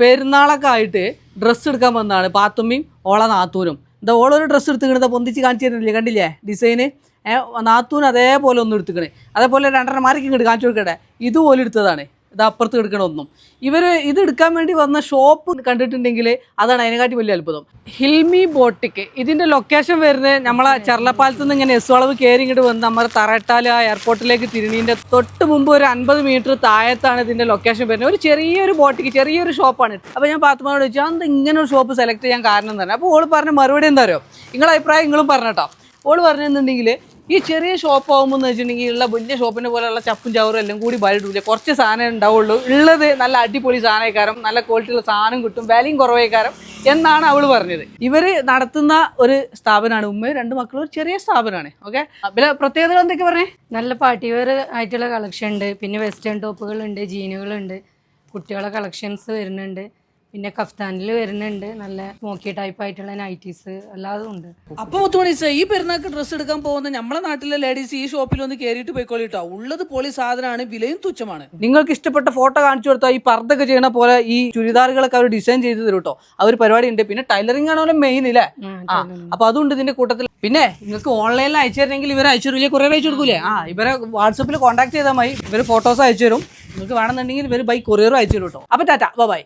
പെരുന്നാളൊക്കെ ആയിട്ട് ഡ്രസ്സ് എടുക്കാൻ വന്നതാണ്. പാത്തുമ്മയും ഓള നാത്തൂനും. എന്താ ഓളൊരു ഡ്രസ്സ് എടുത്തിക്കണത് പൊന്തിച്ച് കാണിച്ചു തരുന്നില്ലേ? കണ്ടില്ലേ? ഡിസൈന് നാത്തൂന് അതേപോലെ ഒന്നും എടുത്തുക്കണേ അതേപോലെ രണ്ടെണ്ണം മാറിക്ക് ഇങ്ങോട്ട് കാണിച്ചു കൊടുക്കട്ടെ? ഇതുപോലെ എടുത്തതാണ്. ഇത് അപ്പുറത്ത് എടുക്കണ ഒന്നും. ഇവർ ഇത് എടുക്കാൻ വേണ്ടി വന്ന ഷോപ്പ് കണ്ടിട്ടുണ്ടെങ്കിൽ അതാണ് അതിനെക്കാട്ടി വലിയ അത്ഭുതം. ഹിൽമി ബോട്ടിക്ക് ഇതിന്റെ ലൊക്കേഷൻ വരുന്നത് നമ്മളെ ചെർലപ്പാലത്ത് നിന്ന് ഇങ്ങനെ എസ് വളവ് കയറി ഇങ്ങോട്ട് വന്ന് നമ്മുടെ തറട്ടാൽ ആ എയർപോർട്ടിലേക്ക് തിരിണീന്റെ തൊട്ട് മുമ്പ് ഒരു അൻപത് മീറ്റർ താഴത്താണ് ഇതിന്റെ ലൊക്കേഷൻ വരുന്നത്. ഒരു ചെറിയൊരു ബോട്ടിക്ക് ചെറിയൊരു ഷോപ്പാണ് അപ്പോൾ ഞാൻ പാത്തുമാനോട് ചോദിച്ചു അത് ഇങ്ങനെ ഒരു ഷോപ്പ് സെലക്ട് ചെയ്യാൻ കാരണം? തന്നെ അപ്പോൾ ഓൾ പറഞ്ഞ മറുപടി എന്താ അറിയോ? നിങ്ങളുടെ അഭിപ്രായം നിങ്ങളും പറഞ്ഞട്ടോ ഓൾ പറഞ്ഞെന്നുണ്ടെങ്കിൽ ഈ ചെറിയ ഷോപ്പ് ആകുമ്പോൾ എന്ന് വെച്ചിട്ടുണ്ടെങ്കിൽ ഉള്ള വലിയ ഷോപ്പിനെ പോലെയുള്ള ചപ്പും ചവറും എല്ലാം കൂടി ബലൂല കുറച്ച് സാധനം ഉണ്ടാവുള്ളൂ. ഉള്ളത് നല്ല അടിപൊളി സാധനക്കാരം നല്ല ക്വാളിറ്റിയുള്ള സാധനം കിട്ടും വിലയും കുറവേക്കാരം എന്നാണ് അവൾ പറഞ്ഞത്. ഇവർ നടത്തുന്ന ഒരു സ്ഥാപനമാണ് ഉമ്മ രണ്ട് മക്കളും ഒരു ചെറിയ സ്ഥാപനമാണ് ഓക്കെ പിന്നെ പ്രത്യേകതകൾ എന്തൊക്കെ പറഞ്ഞേ? നല്ല പാർട്ടി വെയർ ആയിട്ടുള്ള കളക്ഷൻ ഉണ്ട്. പിന്നെ വെസ്റ്റേൺ ടോപ്പുകളുണ്ട് ജീനുകളുണ്ട് കുട്ടികളെ കളക്ഷൻസ് വരുന്നുണ്ട്. പിന്നെ കഫ്താനിൽ വരുന്നുണ്ട്. നല്ല സ്മോക്കി ടൈപ്പ് ആയിട്ടുള്ള നൈറ്റീസ് എല്ലാതും ഉണ്ട്. അപ്പൊ മുത്തുമണീസ് ഈ പെരുന്നാൾക്ക് ഡ്രസ്സ് എടുക്കാൻ പോകുന്ന നമ്മളെ നാട്ടിലെ ലേഡീസ് ഈ ഷോപ്പിൽ ഒന്ന് കയറിയിട്ട് പോയിക്കോളിട്ടോ ഉള്ളത് പോളി സാധനമാണ് വിലയും തുച്ഛമാണ്. നിങ്ങൾക്ക് ഇഷ്ടപ്പെട്ട ഫോട്ടോ കാണിച്ചു കൊടുത്താൽ ഈ പർദ്ദൊക്കെ ചെയ്യണ പോലെ ഈ ചുരിദാറുകളൊക്കെ അവർ ഡിസൈൻ ചെയ്ത് തരും കേട്ടോ അവർ പരിപാടി ഉണ്ട്. പിന്നെ ടൈലറിംഗ് ആണോ മെയിൻ ഇല്ലേ ആ അപ്പൊ അതുകൊണ്ട് ഇതിന്റെ കൂട്ടത്തിൽ പിന്നെ നിങ്ങൾക്ക് ഓൺലൈനിൽ അയച്ചു തരണമെങ്കിൽ ഇവരെ അയച്ചു തരില്ലേ കുറേ അയച്ചു കൊടുക്കൂലേ? ആ ഇവരെ വാട്സപ്പിൽ കോൺടാക്ട് ചെയ്താൽ മതി. ഇവർ ഫോട്ടോസ് അയച്ചു തരും. നിങ്ങൾക്ക് വേണമെന്നുണ്ടെങ്കിൽ ഇവർ ബൈ കൊറിയറും അയച്ചു തരും കേട്ടോ അപ്പൊ ടാറ്റ ബൈ